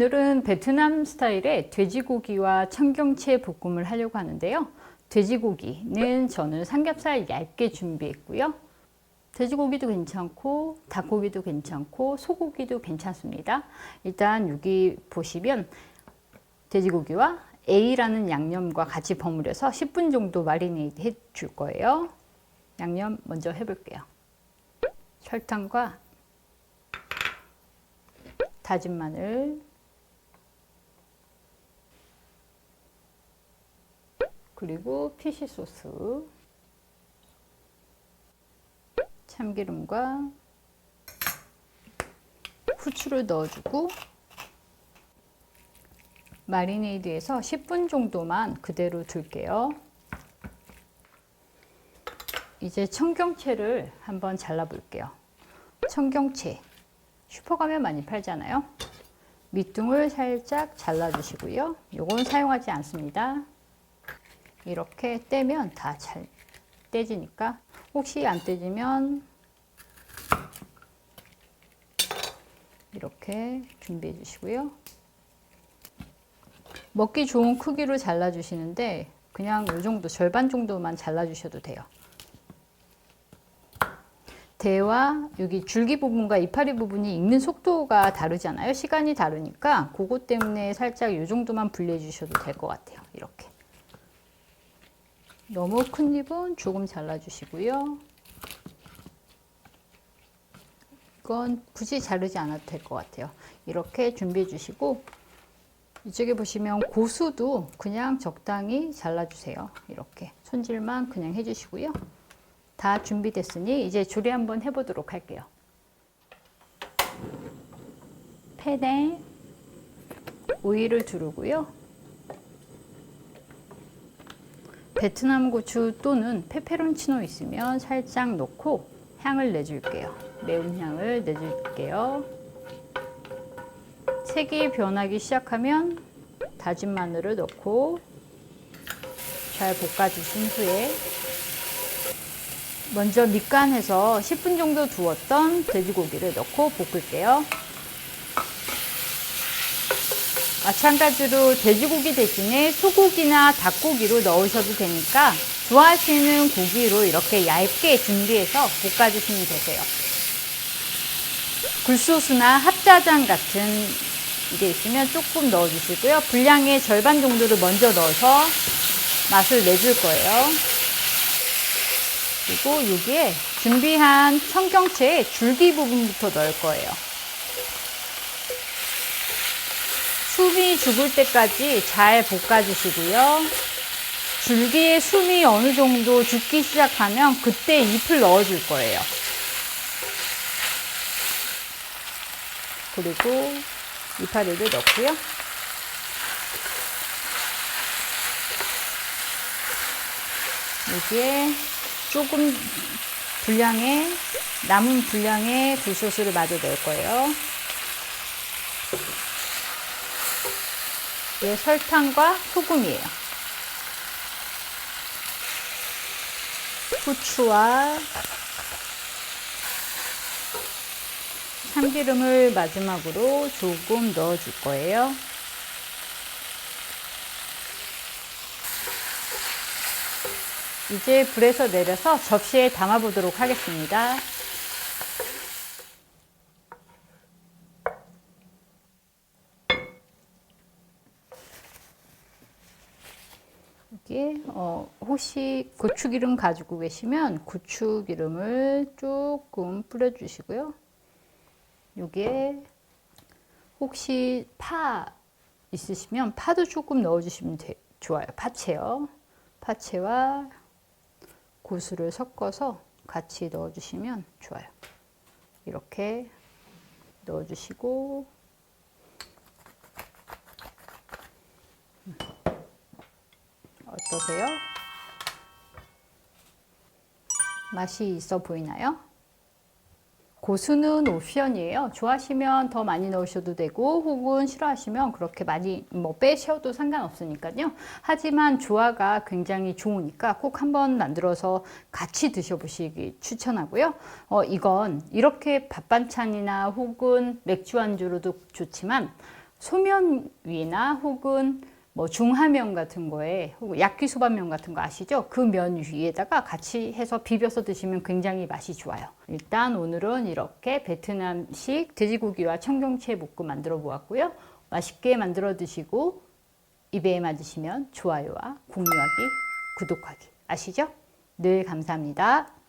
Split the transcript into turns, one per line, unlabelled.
오늘은 베트남 스타일의 돼지고기와 청경채 볶음을 하려고 하는데요. 돼지고기는 저는 삼겹살 얇게 준비했고요. 돼지고기도 괜찮고 닭고기도 괜찮고 소고기도 괜찮습니다. 일단 여기 보시면 돼지고기와 A라는 양념과 같이 버무려서 10분 정도 마리네이드 해줄 거예요. 양념 먼저 해볼게요. 설탕과 다진 마늘 그리고 피시 소스 참기름과 후추를 넣어주고 마리네이드에서 10분 정도만 그대로 둘게요. 이제 청경채를 한번 잘라 볼게요. 청경채 슈퍼 가면 많이 팔잖아요. 밑둥을 살짝 잘라 주시고요. 요건 사용하지 않습니다. 이렇게 떼면 다 잘 떼지니까 혹시 안 떼지면 이렇게 준비해 주시고요. 먹기 좋은 크기로 잘라 주시는데 그냥 이 정도 절반 정도만 잘라 주셔도 돼요. 대와 여기 줄기 부분과 이파리 부분이 익는 속도가 다르잖아요. 시간이 다르니까 그것 때문에 살짝 이 정도만 분리해 주셔도 될 것 같아요. 이렇게. 너무 큰 잎은 조금 잘라주시고요. 이건 굳이 자르지 않아도 될 것 같아요. 이렇게 준비해 주시고 이쪽에 보시면 고수도 그냥 적당히 잘라주세요. 이렇게 손질만 그냥 해주시고요. 다 준비됐으니 이제 조리 한번 해보도록 할게요. 팬에 오일을 두르고요. 베트남 고추 또는 페페론치노 있으면 살짝 넣고 향을 내줄게요. 매운 향을 내줄게요. 색이 변하기 시작하면 다진 마늘을 넣고 잘 볶아주신 후에 먼저 밑간해서 10분 정도 두었던 돼지고기를 넣고 볶을게요. 마찬가지로 돼지고기 대신에 소고기나 닭고기로 넣으셔도 되니까 좋아하시는 고기로 이렇게 얇게 준비해서 볶아주시면 되세요. 굴소스나 합자장 같은 게 있으면 조금 넣어주시고요. 분량의 절반 정도를 먼저 넣어서 맛을 내줄 거예요. 그리고 여기에 준비한 청경채 줄기 부분부터 넣을 거예요. 숨이 죽을 때까지 잘 볶아주시고요. 줄기의 숨이 어느 정도 죽기 시작하면 그때 잎을 넣어줄 거예요. 그리고 이파리를 넣고요. 여기에 조금 분량의 남은 분량의 굴소스를 마저 넣을 거예요. 네, 설탕과 소금이에요. 후추와 참기름을 마지막으로 조금 넣어 줄 거예요. 이제 불에서 내려서 접시에 담아 보도록 하겠습니다. 여기에 어, 혹시 고추기름 가지고 계시면 고추기름을 조금 뿌려주시고요. 여기에 혹시 파 있으시면 파도 조금 넣어주시면 돼, 좋아요. 파채요. 파채와 고수를 섞어서 같이 넣어주시면 좋아요. 이렇게 넣어주시고 어떠세요? 맛이 있어 보이나요? 고수는 옵션이에요. 좋아하시면 더 많이 넣으셔도 되고 혹은 싫어하시면 그렇게 많이 뭐 빼셔도 상관없으니까요. 하지만 조화가 굉장히 좋으니까 꼭 한번 만들어서 같이 드셔보시기 추천하고요. 어, 이건 이렇게 밥 반찬이나 혹은 맥주 안주로도 좋지만 소면 위나 혹은 뭐 중화면 같은 거에 야끼소바면 같은 거 아시죠? 그 면 위에다가 같이 해서 비벼서 드시면 굉장히 맛이 좋아요. 일단 오늘은 이렇게 베트남식 돼지고기와 청경채 볶음 만들어 보았고요. 맛있게 만들어 드시고 입에 맞으시면 좋아요와 공유하기, 구독하기 아시죠? 늘 감사합니다.